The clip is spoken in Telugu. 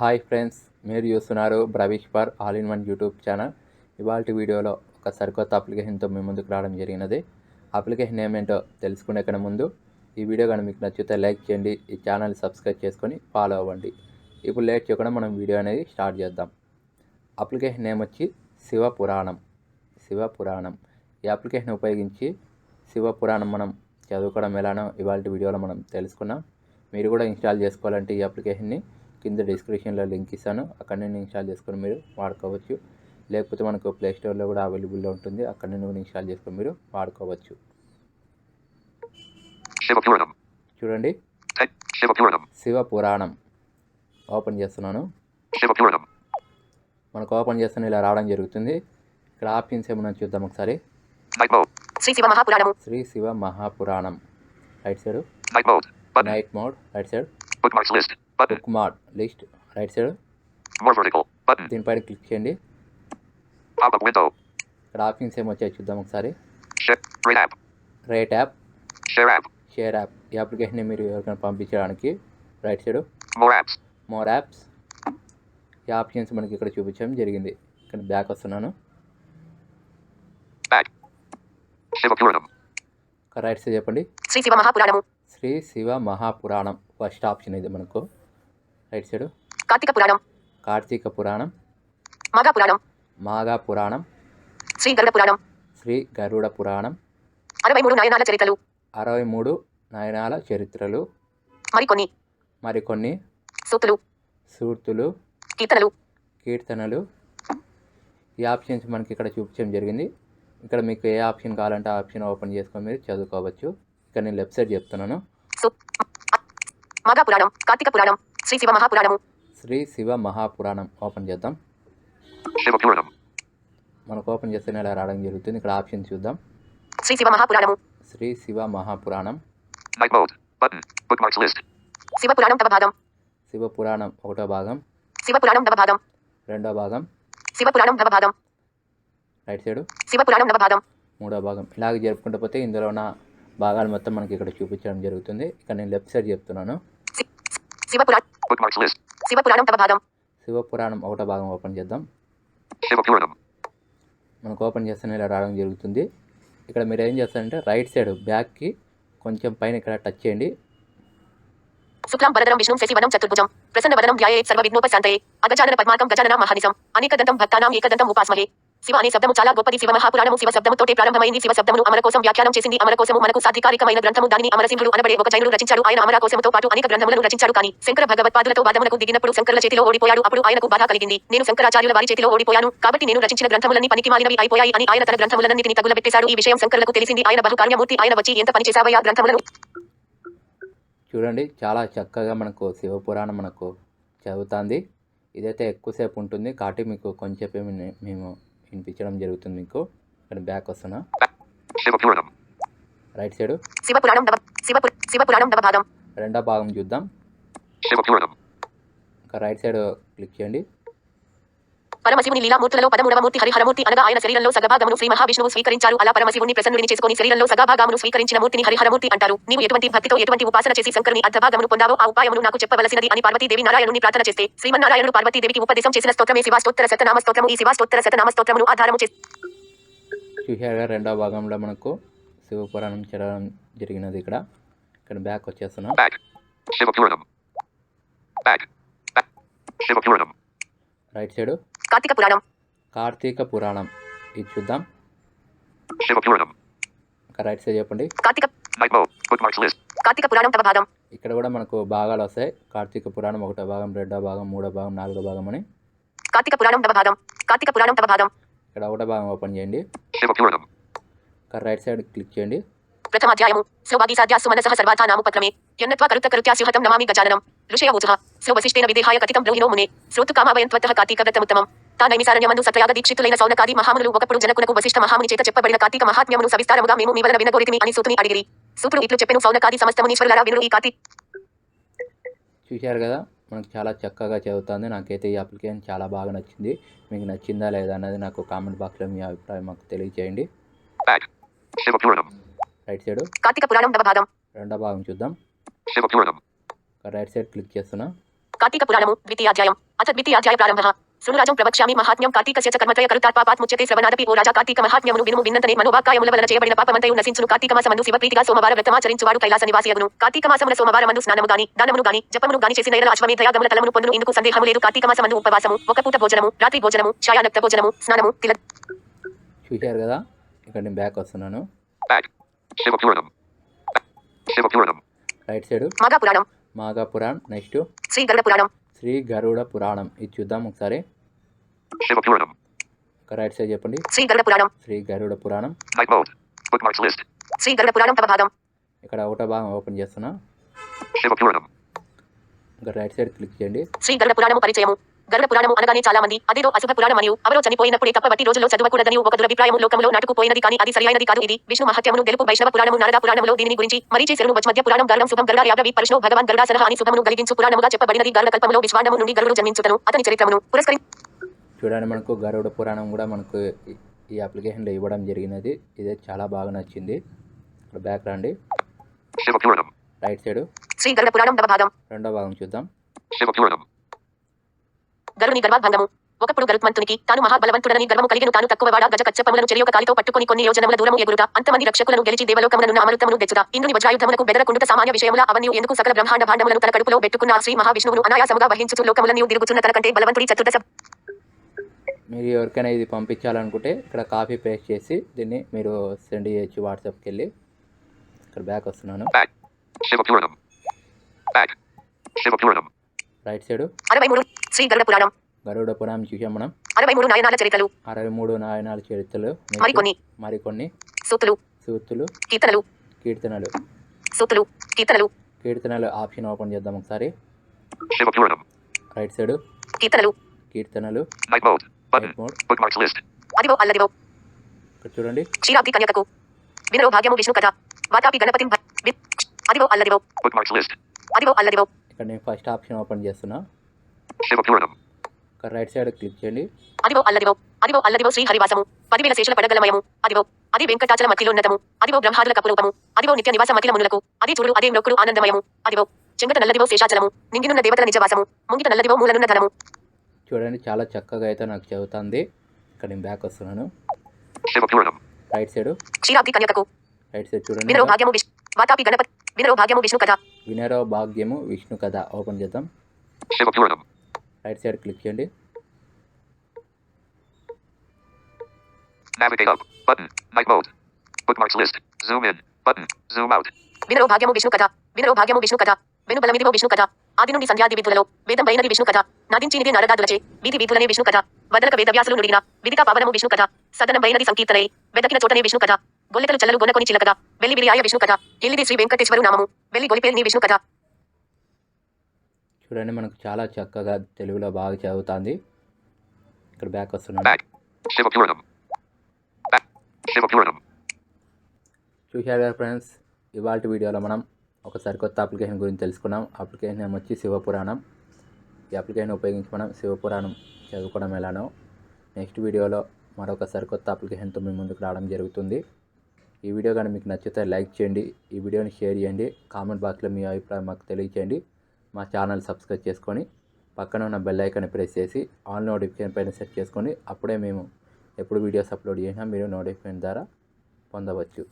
హాయ్ ఫ్రెండ్స్ మీరు చూస్తున్నారు బ్రవిష్ per all in one YouTube channel. ఇవాళ వీడియోలో ఒక సరికొత్త అప్లికేషన్తో మీ ముందుకు రావడం జరిగినది. అప్లికేషన్ ఏమేంటో తెలుసుకునే కన్నా ముందు ఈ వీడియో కానీ మీకు నచ్చితే లైక్ చేయండి ఈ ఛానల్ సబ్స్క్రైబ్ చేసుకొని ఫాలో అవ్వండి. ఇప్పుడు లేట్ చేయకుండా మనం వీడియో అనేది స్టార్ట్ చేద్దాం. అప్లికేషన్ నేమ్ వచ్చి శివ పురాణం శివ పురాణం ఈ అప్లికేషన్ ఉపయోగించి శివ పురాణం మనం చదువుకోవడం ఎలానో ఇవాళ వీడియోలో మనం తెలుసుకున్నాం. మీరు కూడా ఇన్స్టాల్ చేసుకోవాలంటే ఈ అప్లికేషన్ని కింద డిస్క్రిప్షన్లో లింక్ ఇస్తాను. అక్కడ నుండి ఇన్స్టాల్ చేసుకొని మీరు వాడుకోవచ్చు. లేకపోతే మనకు ప్లే స్టోర్లో కూడా అవైలబుల్లో ఉంటుంది. అక్కడ నుండి కూడా ఇన్స్టాల్ చేసుకొని మీరు వాడుకోవచ్చు. చూడండి. శివ పురాణం. ఓపెన్ చేస్తున్నాను. మనకు ఓపెన్ చేస్తాను. ఇలా రావడం జరుగుతుంది. ఇక్కడ ఆప్షన్స్ ఏమన్నా చూద్దాం ఒకసారి. Shri Shiva మహాపురాణము Shri Shiva Mahapuranam right side. Night mode right side. Bookmark list right side. దీనిపైన క్లిక్ చేయండి. ఇక్కడ ఆప్షన్స్ ఏమో వచ్చాయి చూద్దాం ఒకసారి. Rate app. షేర్ యాప్ ఈ అప్లికేషన్ని మీరు ఎవరికైనా పంపించడానికి రైట్ సైడ్. మోర్ యాప్స్ ఈ ఆప్షన్స్ మనకి ఇక్కడ చూపించడం జరిగింది. ఇక్కడ బ్యాక్ వస్తున్నాను. రైట్ సైడ్ చెప్పండి. శ్రీ శివ మహాపురాణము. శ్రీ శివ మహాపురాణం. ఫస్ట్ ఆప్షన్ ఇది మనకు. Right side. కార్తీక పురాణం. కార్తీక పురాణం. మగా పురాణం. మాగా పురాణం. శ్రీ గరుడ పురాణం. శ్రీ గరుడ పురాణం. అరవై మూడు నయనాల చరిత్రలు. అరవై మూడు నయనాల చరిత్రలు. మరికొన్ని మరికొన్ని సూక్తులు సూర్తులు కీర్తనలు. కీర్తనలు. ఈ ఆప్షన్స్ మనకి ఇక్కడ చూపించడం జరిగింది. ఇక్కడ మీకు ఏ ఆప్షన్ కావాలంటే ఆ ఆప్షన్ ఓపెన్ చేసుకొని మీరు చదువుకోవచ్చు. ఇక్కడ నేను లెఫ్ట్ సైడ్ చెప్తున్నాను మగా పురాణం. కార్తీక పురాణం. శ్రీ శివ మహాపురాణము. శ్రీ శివ మహాపురాణం. ఓపెన్ చేద్దాం. మనకు ఓపెన్ చేస్తేనే ఇలా రావడం జరుగుతుంది. ఇక్కడ ఆప్షన్ చూద్దాం. Shri Shiva Mahapuranamu. Shri Shiva మహాపురాణం. Night mode. Button. Bookmarks list. Shiva పురాణం తవ భాగం. శివ పురాణం ఒకటో భాగం. శివ పురాణం నవ భాగం. రెండో భాగం. శివ పురాణం నవ భాగం. రైట్ సైడ్ శివ పురాణం నవ భాగం. మూడో భాగం. ఇలాగ జరుపుకుంటూ పోతే ఇందులో ఉన్న భాగాలు మొత్తం మనకి ఇక్కడ చూపించడం జరుగుతుంది. ఇక్కడ నేను లెఫ్ట్ సైడ్ చెప్తున్నాను. శి- శివ పురాణం Bookmarks list. శివ పురాణం తవ భాగం. శివ పురాణం ఒకటో భాగం ఓపెన్ చేద్దాం. Shivapuranam. మనకు ఓపెన్ చేస్తేనే ఇలా రావడం జరుగుతుంది. ఇక్కడ మీరు ఏం చేస్తారంటే రైట్ సైడ్ బ్యాక్కి కొంచెం పైన ఇక్కడ టచ్ చేయండి. శుక్లాం వరదరం విష్ణుం శశివనం చతుర్భుజం. ప్రసన్న వదనం ధ్యాయే సర్వ విఘ్నోపశాంతయే. అగజానన పద్మాకం గజానన మహానిసం అనేకదంతం భక్తానాం ఏకదంతం ఉపాస్మహే. శివ అనే శబ్దము చాలా గొప్పది. శివ మహాపురాణము శివ శబ్దముతోటే ప్రారంభమైంది. శివ శబ్దమును అమర కోసం వ్యాఖ్యానం చేసింది. అమర కోసము మనకు సాధికారికమైన గ్రంథము. దానిని అమరసింహుడు అనబడే ఒక జైనుడు రచించాడు. ఆయన అమర కోసముతో పాటు అనేక గ్రంథములను రచించాడు. కానీ శంకర భగవత్పాదులతో వాదములకు దిగినప్పుడు శంకరుల చేతిలో ఓడిపోయాడు. అప్పుడు ఆయనకు బాధ కలిగింది. నేను శంకరాచార్యుల వారి చేతిలో ఓడిపోయాను. కాబట్టి నేను రచించిన గ్రంథములన్నీ పనికి మాలినవి అయిపోయాయి అని ఆయన తన గ్రంథములన్నింటిని తగులబెట్టేశాడు. ఈ విషయం శంకరులకు తెలిసింది. ఆయన బహుకార్యమూర్తి. ఆయన వచ్చి ఎంత పని చేశావయ్యా గ్రంథములను? చూడండి చాలా చక్కగా మనకు శివపురాణం మనకు చదువుతుంది. ఇదైతే ఎక్కువసేపు ఉంటుంది. కాబట్టి మీకు కొంచెంసేపు మేము వినిపించడం జరుగుతుంది మీకు. ఇక్కడ బ్యాక్ వస్తున్నా. Right side. రెండో భాగం చూద్దాం. ఇంకా రైట్ సైడ్ క్లిక్ చేయండి. పరమశివుని లీలామూర్తులలో పదమూడవ మూర్తి హరిహరమూర్తి అనగా ఆయన శరీరంలో సగభాగమును శ్రీ మహావిష్ణువు స్వీకరించారు. అలా పరమశివుని ప్రసన్నుడిని చేసుకుని శరీరంలో సగభాగమును స్వీకరించిన మూర్తిని హరిహరమూర్తి అంటారు. నీవు ఎటువంటి భక్తితో ఎటువంటి ఉపాసన చేసి శంకరుని అర్ధభాగమును పొందావో ఆ ఉపాయమును నాకు చెప్పవలసినది అని పార్వతీదేవి నారాయణుని ప్రార్థన చేస్తే. శ్రీమన్నారాయణుడు పార్వతీదేవికి ఉపదేశం చేసిన స్తోత్రమే శివ స్తోత్ర శతనామ స్తోత్రము ఈ శివ స్తోత్ర శతనామ స్తోత్రమును ఆధారము చేసి చూసారుగా రెండో భాగంలో మనకు శివపురాణం చదవడం జరిగినది ఇక్కడ. ఇక్కడ బ్యాక్ వచ్చేస్తున్నాం. Right side. కార్తీక పురాణం. కార్తీక పురాణం. ఇది చూద్దాం. Shivapuranam. ఇంకా రైట్ సైడ్ చెప్పండి. కార్తీక. కార్తీక పురాణం తవ భాగం. ఇక్కడ కూడా మనకు భాగాలు వస్తాయి. కార్తీక పురాణం ఒకటో భాగం రెండో భాగం మూడో భాగం నాలుగో భాగం అని. కార్తీక పురాణం తవ భాగం. కార్తీక పురాణం తవ భాగం. ఇక్కడ ఒకటో భాగం ఓపెన్ చేయండి. Shivapuranam. ఇక్కడ రైట్ సైడ్ క్లిక్ చేయండి. ప్రథమాధ్యాయము శ్లోవాది సాధ్యాసు మనసః సర్వాథా నామపత్రమే. యన్నత్వా కరుత్త కరుత్యాస్యుహతం నమామి గజాననం. ఋషయ ఊచః స్లో వశిష్ఠేన విదేహాయ కథితం బ్రూహిణో మునే. శ్రోతు కామావయంత్వత్తః కార్తీక వ్రతముత్తమం. తా నైమిసారణ్యమందు సత్రయాగ దీక్షితులైన సౌనకాది మహామునులు ఒకప్పుడు జనకునకు వశిష్ఠ మహాముని చేత చెప్పబడిన కార్తీక మహాత్మ్యమును సవిస్తారముగా మేము మీ వలన వినగోరితిమి అని సూతుని అడిగిరి. సూతుడు ఇట్లు చెప్పెను సౌనకాది సమస్తమునీశ్వరులారా ఈ కార్తీ. చూశారు కదా మనకు చాలా చక్కగా చదువుతుంది. నాకైతే ఈ అప్లికేషన్ చాలా బాగా నచ్చింది. మీకు నచ్చిందా లేదా అన్నది నాకు కామెంట్ బాక్స్లో మీ అభిప్రాయం మాకు తెలియజేయండి. రైట్ సైడ్ కార్తీక పురాణం భాగం. రెండో భాగం చూద్దాం. రైట్ సైడ్ క్లిక్ చేస్తున్నా. కార్తీక పురాణము ద్వితీయాధ్యాయం అథద్వితీయాధ్యాయ ప్రారంభ. శృణురాజం ప్రవక్ష్యామి మహాత్మ్యం కార్తీకస్య కర్మత్రయ కరుతాత్పాపాత్ ముచ్యతే శ్రవణాదపి ఓ రాజా కార్తీక మహాత్మ్యమును వినుము విన్నంతనే మనోవాక్కాయముల వలన చేయబడిన పాపమంతయు నశించును కార్తీక మాసమందు శివప్రీతిగా సోమవార వ్రతమాచరించువాడు కైలాస నివాసియగును కార్తీక మాసమున సోమవారమందు స్నానము గాని దానమును గాని జపమును గాని చేసిన ఎడల అశ్వమేధ యాగముల తలమును పొందును ఇందుకు సందేహము లేదు కార్తీక మాసమందు ఉపవాసము ఒక పూట భోజనము రాత్రి భోజనము ఛాయానక్త భోజనము స్నానము తిల చూశారు కదా ఇక్కడ నేను బ్యాక్ వస్తున్నాను. రైట్ సైడ్ మాగా పురాణం మాగా పురాణం నెక్స్ట్ శ్రీ గరుడ పురాణం శ్రీ గరుడ పురాణం. ఇది చూద్దాం ఒకసారి. ఒక రైట్ సైడ్ చెప్పండి. శ్రీ గరుడ పురాణం. శ్రీ గరుడ పురాణం. శ్రీ గరుడ పురాణం తవ భాగం. ఇక్కడ ఒకటో భాగం ఓపెన్ చేస్తున్నా. ఇంకా రైట్ సైడ్ క్లిక్ చేయండి. శ్రీ గరుడ పురాణము పరిచయము. గరుడ పురాణము అనగానే చాలా మంది అదేదో అశుభ పురాణం మరియు అవరో చనిపోయినప్పుడే తప్ప బట్టి రోజుల్లో చదవకూడదని ఒక దురభిప్రాయము లోకంలో నాటుకుపోయినది కానీ అది సరైనది కాదు. ఇది విష్ణు మహత్యమును తెలుపు వైష్ణవ పురాణము నారద పురాణంలో దీనిని గురించి మరీచి శరణు మధ్య పురాణం గరుడం శుభం గరుడ యాదవి పరుషణో భగవాన్ గరుడ సలహా అని శుభమును కలిగించు పురాణముగా చెప్పబడినది. గరుడ కల్పములో విశ్వాండము నుండి గరుడు జన్మించుటను అతని చరిత్రమును పురస్కరి చూడండి మనకు గరుడ పురాణం కూడా మనకు ఈ- అప్లికేషన్లో ఇవ్వడం జరిగినది. ఇదే చాలా బాగా నచ్చింది. ఇక్కడ బ్యాక్ రండి. రైట్ సైడ్ శ్రీ గరుడ పురాణం రెండో భాగం. చూద్దాం. Shiva Puranam. గరుని గర్భభంగము ఒకప్పుడు గరుత్మంతునికి తాను మహాబలవంతుడని గర్వము కలిగిన తాను తక్కువవాడ గజ కచ్చపములను చెరియొక కాలితో పట్టుకొని కొన్ని యోజనముల దూరము ఎగురుట అంతమంది రక్షకులను గెలిచి దేవలోకములను అమృతమును తెచ్చుట. ఇంద్రుని వజ్రాయుధములకు బెదరకుండుట సామాన్య విషయముల అవన్నీ ఎందుకు సకల బ్రహ్మాండ భాండములను తన కడుపులో పెట్టుకున్న శ్రీ మహావిష్ణువును అనాయాసముగా వహించుచు లోకములను తిరుగుచున్న తన కంటే బలవంతుడి చతుర్దశ మీరు ఎవరికైనా ఇది పంపించాలనుకుంటే ఇక్కడ కాపీ పేస్ట్ చేసి దీన్ని మీరు సెండ్ చేయొచ్చు వాట్సాప్కి వెళ్ళి. ఇక్కడ బ్యాక్ వస్తున్నాను. Right side. అరవై మూడు శ్రీ గరుడ పురాణం. గరుడ పురాణం చూసాం మనం. అరవై మూడు నయనాల చరిత్రలు. అరవై మూడు నాయనాల చరిత్రలు. మరికొన్ని. మరికొన్ని. సూతులు సూక్తులు కీర్తనలు. కీర్తనలు. సూతులు కీర్తనలు. కీర్తనలు ఆప్షన్ ఓపెన్ చేద్దాం ఒకసారి. Right side. కీర్తనలు. కీర్తనలు. ఇక్కడ చూడండి. క్షీరాబ్ది కన్యకకు. వినరో భాగ్యము విష్ణు కథ. వాతాపి గణపతి అదివో అల్లదివో. Bookmarks list. అదివో అల్లదివో. ఇక్కడ నేను ఫస్ట్ ఆప్షన్ ఓపెన్ చేస్తున్నా. ఇక్కడ రైట్ సైడ్ క్లిక్ చేయండి. అదివో అల్లదివో అదివో అల్లదివో శ్రీ హరివాసము పదివేల శేషుల పడగలమయము అదివో అది వెంకటాచల మధ్యలోన్నతము అదివో బ్రహ్మాదుల కపురూపము అదివో నిత్య నివాస మకిల మునులకు అది చూడు అదే నొక్కుడు ఆనందమయము అదివో చెంగట నల్లదివో శేషాచలము నింగినున్న దేవతల నిజవాసము ముంగిట నల్లదివో మూలనున్న ధనము. చూడండి చాలా చక్కగా అయితే నాకు చదువుతుంది ఇక్కడ నేను బ్యాక్ వస్తున్నాను. రైట్ సైడ్ క్షీరాబ్ది కన్యకకు. రైట్ సైడ్ చూడండి వినరో భాగ్యము విష్ణు వాతాపి గణపతి వినరో భాగ్యము విష్ణు కథ. వినరో భాగ్యము విష్ణు కథ ఓపెన్ చేద్దాం. రైట్ సైడ్ క్లిక్ చేయండి Navigate up. Button. Night mode. Bookmarks list. Zoom in. Button. Zoom out. Vinaro Bhagyamu Vishnu Katha వినరో Bhagyamu Vishnu కథ వెను బలమిదివో విష్ణు కథ ఆది నుండి సంధ్యాది విధులలో వేదం పైనది విష్ణు కథ నదించినిది నరదాదులచే వీధి వీధులనే విష్ణు కథ వదలక వేదవ్యాసులు నుడిగిన విదిక పవనము విష్ణు కథ సదనం పైనది సంకీర్తనై వెదకిన చోటనే విష్ణు కథ గొల్లెతలు చల్లలు గొనకొని చిలకథ వెల్లి విరియాయ విష్ణు కథ. ఎల్లిది శ్రీ వెంకటేశ్వరు నామము. వెల్లి గొలిపేరు నీ విష్ణు కథ. చూడండి మనకు చాలా చక్కగా తెలుగులో బాగా చదువుతుంది. ఇక్కడ బ్యాక్ Puranam. చూశారు కదా ఫ్రెండ్స్ ఇవాళ వీడియోలో మనం ఒక సరికొత్త అప్లికేషన్ గురించి తెలుసుకున్నాం. అప్లికేషన్ నేమ్ వచ్చి శివపురాణం. ఈ అప్లికేషన్ ఉపయోగించి మనం శివపురాణం చదువుకోవడం ఎలానో. నెక్స్ట్ వీడియోలో మరొక సరికొత్త అప్లికేషన్తో మీ ముందుకు రావడం జరుగుతుంది. ఈ వీడియో కానీ మీకు నచ్చితే లైక్ చేయండి ఈ వీడియోని షేర్ చేయండి కామెంట్ బాక్స్లో మీ అభిప్రాయం మాకు తెలియచేయండి. మా ఛానల్ సబ్స్క్రైబ్ చేసుకొని పక్కన ఉన్న బెల్ ఐకాన్ని ప్రెస్ చేసి ఆల్ నోటిఫికేషన్ పైన సెట్ చేసుకొని అప్పుడే మేము ఎప్పుడు వీడియోస్ అప్లోడ్ చేసినా మీరు నోటిఫికేషన్ ద్వారా పొందవచ్చు.